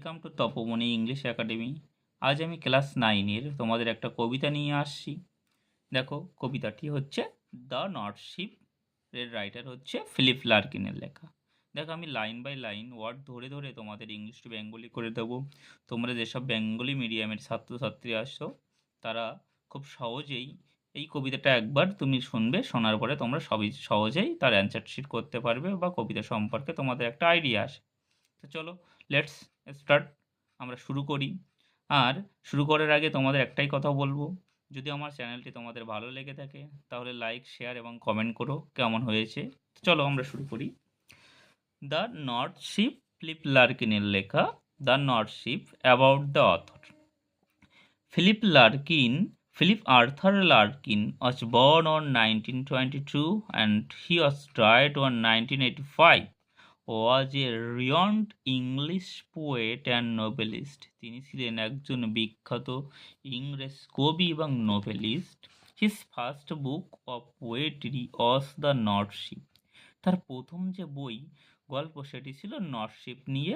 Welcome to Tapamoni English academy আজ আমি class নাইনের তোমাদের একটা কবিতা নিয়ে আসছি। দেখো, কবিতাটি হচ্ছে দ্য নটশিপ এর রাইটার হচ্ছে ফিলিপ লার্কিনের লেখা। দেখো, আমি লাইন বাই লাইন ওয়ার্ড ধরে ধরে তোমাদের ইংলিশ টু বেঙ্গলি করে দেবো। তোমরা যেসব বেঙ্গলি মিডিয়ামের ছাত্রছাত্রী আসছো তারা খুব সহজেই এই কবিতাটা একবার তুমি শুনবে, শোনার পরে তোমরা সবই সহজেই তার অ্যান্সার শিট করতে পারবে বা কবিতা সম্পর্কে তোমাদের একটা আইডিয়া আসে। তো চলো লেটস স্টার্ট আমরা শুরু করি। আর শুরু করার আগে তোমাদের একটাই কথা বলব। যদি আমার চ্যানেলটি তোমাদের ভালো লেগে থাকে, তাহলে লাইক শেয়ার এবং কমেন্ট করো কেমন হয়েছে। চলো আমরা শুরু করি। দ্য নর্থ শিপ ফিলিপ লার্কিনের লেখা the north ship about the author Philip Larkin Philip Arthur Larkin was born on 1922 and he was died on 1985. Was a renowned English poet and novelist. তিনি ছিলেন একজন বিখ্যাত ইংরেজ কবি এবং novelist his first book of poetry was the north ship তার প্রথম যে বই, গল্প সেটি ছিল নর্থশিপ নিয়ে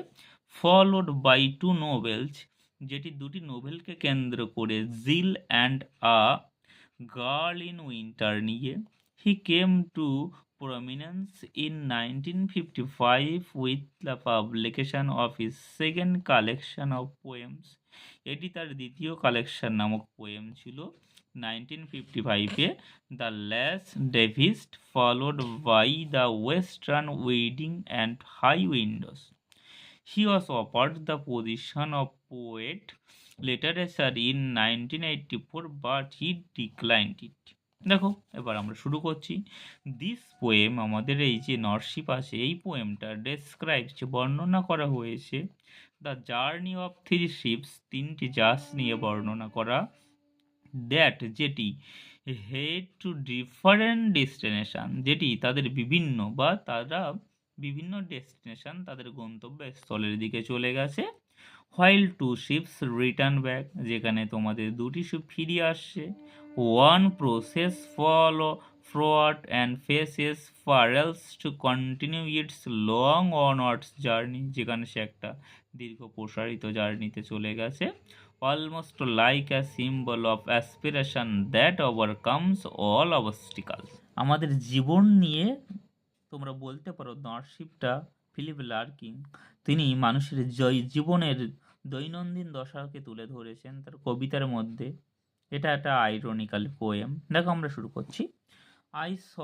ফলোড বাই টু নোভেলস যেটি দুটি নোভেলকে কেন্দ্র করে Jill and a girl in winter নিয়ে। He came to in nineteen fifty five with the publication of his second collection of poems এটি তার দ্বিতীয় কালেকশন নামক পোয়েম ছিল নাইনটিন ফিফটি ফাইভে the less deceived followed by the Whitsun weddings and high windows He was offered the position of poet literature in 1984 but he declined it. দেখো, এবার আমরা শুরু করছি। দিস পোয়েম আমাদের এই যে নরশিপ আছে, এই পোয়েমটা ডেসক্রাইব যে বর্ণনা করা হয়েছে the journey of three ships তিনটি জাস নিয়ে বর্ণনা করা। দ্যাট যেটি হেড টু ডিফারেন্ট ডেস্টিনেশন যেটি তাদের বিভিন্ন বা তারা বিভিন্ন ডেস্টিনেশান তাদের গন্তব্যস্থলের দিকে চলে গেছে। While two ships return back যেখানে তোমাদের দুটি শিপ ফিরিয়ে আসছে one process follow fraud and faces farewells to continue its long onwards journey যেখানে সে একটা দীর্ঘ প্রসারিত জার্নিতে চলে গেছে। Almost like a symbol of aspiration that overcomes all obstacles আমাদের জীবন নিয়ে তোমরা বলতে পারো নরশিপটা ফিলিপ লার্কিং তিনি মানুষের জয় জীবনের দৈনন্দিন দশাকে তুলে ধরেছেন তার কবিতার মধ্যে। এটা একটা আইরনিক্যাল পোয়েম দেখো আমরা শুরু করছি। I saw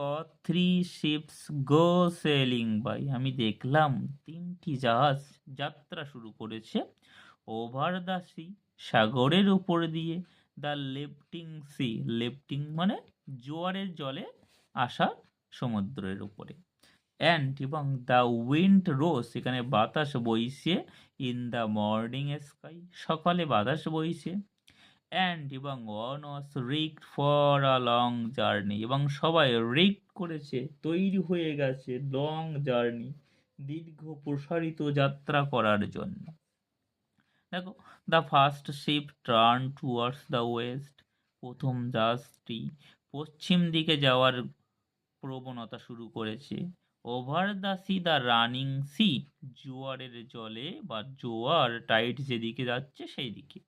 three ships go sailing by আমি দেখলাম তিনটি জাহাজ যাত্রা শুরু করেছে ওভার দ্য সি সাগরের উপর দিয়ে। দ্য লেফটিং সি লেফটিং মানে জোয়ারের জলে আসা সমুদ্রের উপরে। অ্যান্ড এবং দ্য উইন্ড রোজ এখানে বাতাস বইছে ইন দ্য মর্নিং স্কাই সকালে বাতাস বইছে অ্যান্ড এবং one was rigged for a long journey এবং সবাই রিক্ট করেছে, তৈরি হয়ে গেছে লং জার্নি দীর্ঘ প্রসারিত যাত্রা করার জন্য। দেখো the first ship turn towards the west প্রথম জাহাজটি পশ্চিম দিকে যাওয়ার প্রবণতা শুরু করেছে over the sea, the running sea, জোয়ারের জলে বা জোয়ার টাইট যেদিকে যাচ্ছে সেই দিকে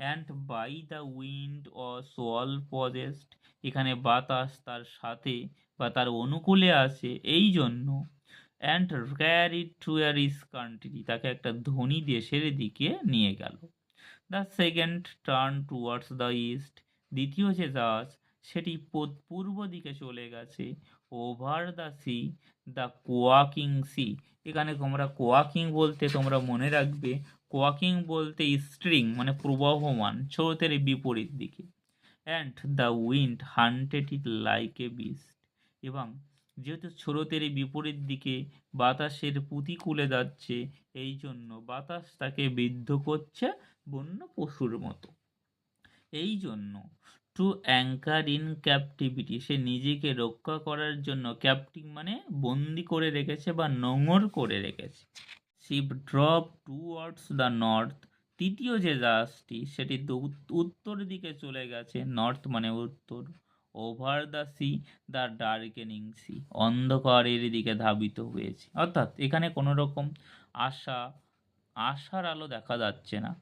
and by the wind was all possessed, এখানে বাতাস তার সাথে বা তার অনুকূলে আছে এই জন্য অ্যান্ড ক্যারি টু এর ইস কান্ট্রি, তাকে একটা ধনী দেশের দিকে নিয়ে গেল। The second turn towards the east, দ্বিতীয় যে জাহাজ, সেটি পূর্ব দিকে চলে গেছে। Over the sea the quaking sea এখানে তোমরা কোয়াকিং বলতে তোমরা মনে রাখবে কোয়াকিং বলতে স্ট্রিং মানে প্রবাহমান, স্রোতের বিপরীত দিকে। And the wind hunted it like a beast এবং যেহেতু স্রোতের বিপরীত দিকে বাতাসের পুঁতিকুলে যাচ্ছে, এই জন্য বাতাস তাকে বিদ্ধ করছে বন্য পশুর মতো। এই জন্য টু অ্যাঙ্কার ইন ক্যাপটিভিটি সে নিজেকে রক্ষা করার জন্য ক্যাপটিভ মানে বন্দি করে রেখেছে বা নোংর করে রেখেছে। Ship drop towards the north তৃতীয় যে জাহাজটি, সেটি উত্তর দিকে চলে গেছে। নর্থ মানে উত্তর। Over the sea the darkening sea অন্ধকারের দিকে ধাবিত হয়েছে। অর্থাৎ এখানে কোনো রকম আশা, আশার আলো দেখা যাচ্ছে না।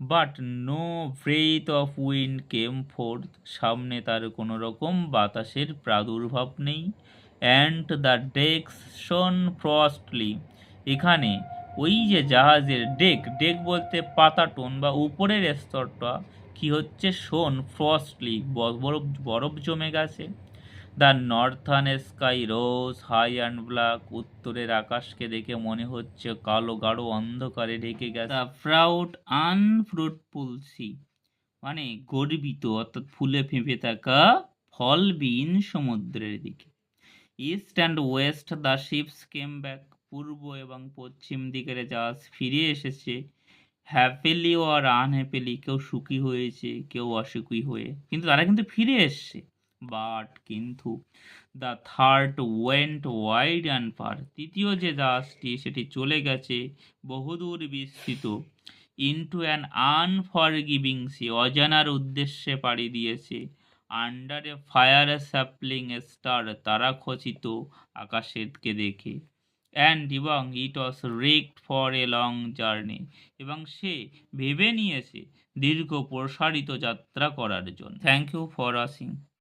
But no breath of wind came forth সামনে তার কোনো রকম বাতাসের প্রাদুর্ভাব নেই। And the decks shone frostily এখানে ওই যে জাহাজের ডেক ডেক বলতে পাতাটন বা উপরের স্তরটা, কি হচ্ছে? শোন ফ্রস্টলি বরফ বরফ জমে গেছে। The northern sky rose high and black উত্তরের আকাশকে দেখে মনে হচ্ছে কালো গাঢ় অন্ধকারে ঢেকে গেছে। দ্য প্রাউড আনফ্রুটফুল সি মানে গর্বিত, অর্থাৎ ফুলে ফেঁপে থাকা ফলবিন সমুদ্রের দিকে। East and west the ships came back পূর্ব এবং পশ্চিম দিকের জাহাজ ফিরে এসেছে। হ্যাপিলি আর আনহ্যাপিলি কেউ সুখী হয়েছে, কেউ অসুখী হয়ে। কিন্তু তারা কিন্তু ফিরে এসছে। বাট কিন্তু the third went wide and far. তৃতীয় যে জাহাজটি সেটি চলে গেছে বহুদূর বিস্তৃত ইন্টু অ্যান আনফরগিভিং সি অজানার উদ্দেশ্যে পাড়ি দিয়েছে। আন্ডার ফায়ার স্যাপলিং স্টার তারা খচিত আকাশেরকে দেখে। অ্যান্ড এবং it was rigged for a long journey এবং সে ভেবে নিয়েছে দীর্ঘ প্রসারিত যাত্রা করার জন্য। Thank you for watching